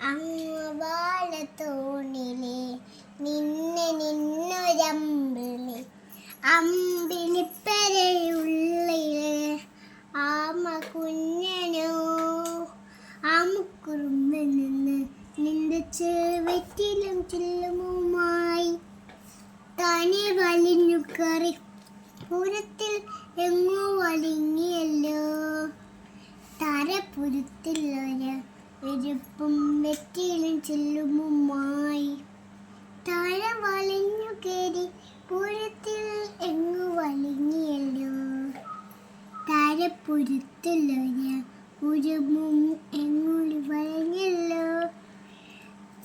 അങ്ങവാളത്തോണിലെ നിന്നെ നിന്നൊരമ്പിളി. അമ്പിളിപ്പരയുള്ളിൽ ആമ കുഞ്ഞനോ ആമക്കുറുമ്പ് നിന്ന് നിന്റെ ചെറുവറ്റിലും ചില്ലുമുമായി തനി വലിഞ്ഞു കറി എരുപ്പും നെറ്റിയിലും ചെല്ലുമുമായി താഴെ വലിഞ്ഞു കയറി പൂരത്തിൽ എങ്ങു വലിങ്ങിയല്ലോ. ഞാൻ ഉരുമും എങ്ങു വലഞ്ഞല്ലോ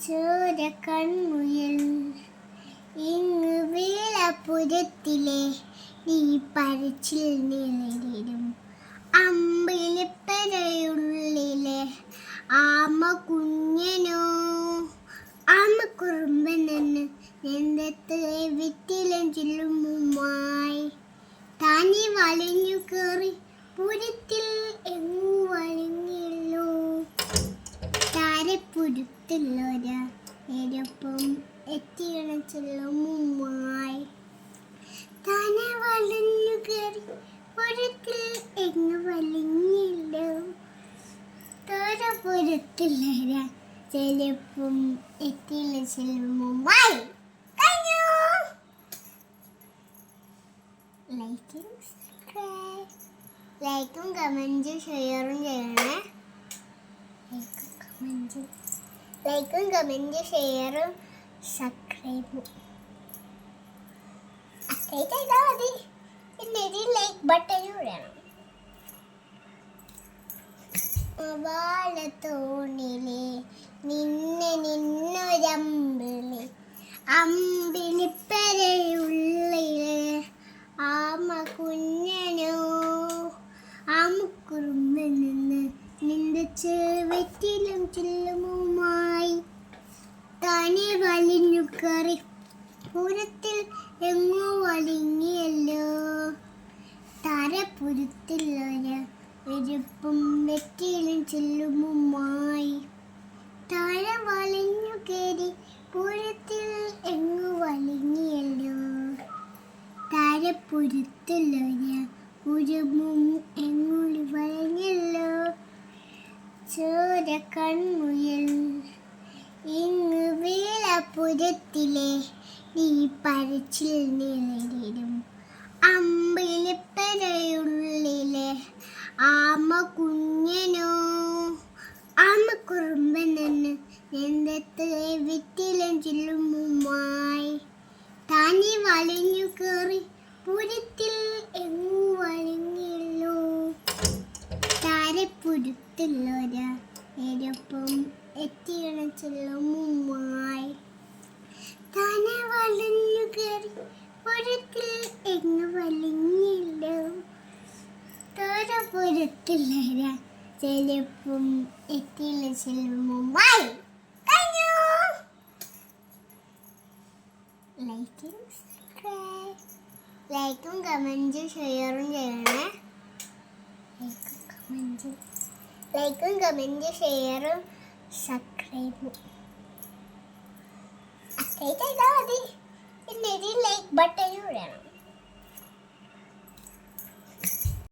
ചോര കൺമുയൽ ഇങ്ങ് വീളപുരത്തിലെ നീ പരച്ചിൽ നിലയിലും അമ്പിളിപ്പരയുള്ളിലെ ആമ കുഞ്ഞനോ? ആമ കുറുമ്പനെന്ന് എന്തത്ത് വിറ്റിലും ചില്ലുമുമായി താനി വലിഞ്ഞു കയറി പുരത്തിൽ എങ്ങു വലിഞ്ഞല്ലോ താരപ്പുരത്തിലൊര എരപ്പം എത്തിയണ ചെല്ലുമുമായി താനെ വലിഞ്ഞു കയറി പുരത്തിൽ എങ്ങു വലിഞ്ഞല്ലോ താരപ്പുരത്തിലൊര ചെലപ്പം എത്തിയില്ല വായി കഴിഞ്ഞു? ലൈക്കും സബ്സ്ക്രൈബ് ലൈക്കും കമന്റും ഷെയറും ചെയ്യണേ. ലൈക്കും കമന്റും ലൈക്കും കമന്റും ഷെയറും സബ്സ്ക്രൈബും അത്രയും ചെയ്താൽ മതി. ഒരു ലൈക്ക് ബട്ടനും വേണം വാളത്തോണിലെ നിന്നെ നിന്നൊരമ്പിളി. അമ്പിളിപ്പരയുള്ളിൽ ആമ കുഞ്ഞനോ ആമക്കുറുമ്പ് നിന്ന് നിന്റെ ചെറുവറ്റിലും ചില്ലുമുമായി താനെ വലിഞ്ഞു കറി പൂരത്തിൽ എങ്ങോ വലിങ്ങിയല്ലോ. താരപുരത്തിലൊരു എരുപ്പും നെറ്റിയിലും ചെല്ലുമുമായി. താഴെ വലിഞ്ഞു കയറി പൂരത്തിൽ എങ്ങു വലിങ്ങിയല്ലോ താരപുരത്തിലൊരു ഉരുമും എങ്ങും വലിഞ്ഞല്ലോ ചോര കൺമുയൽ ഇങ്ങ് വീളപ്പുരത്തിലെ നീ പരച്ചിൽ നിലയിലും അമ്പിളിപ്പരയുള്ളിലെ ആമ കുഞ്ഞനോ ആമ കുറുമ്പനെന്ന് എന്തത്ത് വിറ്റിലും ചില്ലുമുമായി താനി വലിഞ്ഞു കയറി പുരത്തിൽ എങ്ങു വലിഞ്ഞല്ലോ താരപ്പുരത്തിലൊര എരപ്പം എത്തിയണ ചെല്ലുമുമായി താനെ വലിഞ്ഞു കയറി പുരത്തിൽ എങ്ങു വലിഞ്ഞല്ലോ താരപുരത്തിലൊര ചെലപ്പം എത്തിയില്ല ചെല്ലുമുമായി കഴിഞ്ഞു? ലൈക്കും സബ്സ്ക്രൈബ് ലൈക്കും കമന്റും ഷെയറും ചെയ്യണേ. ലൈക്കും കമന്റും ലൈക്കും കമന്റും ഷെയറും സബ്സ്ക്രൈബും അത്രയും ചെയ്താൽ മതി. ഒരു ലൈക്ക് ബട്ടനും വേണം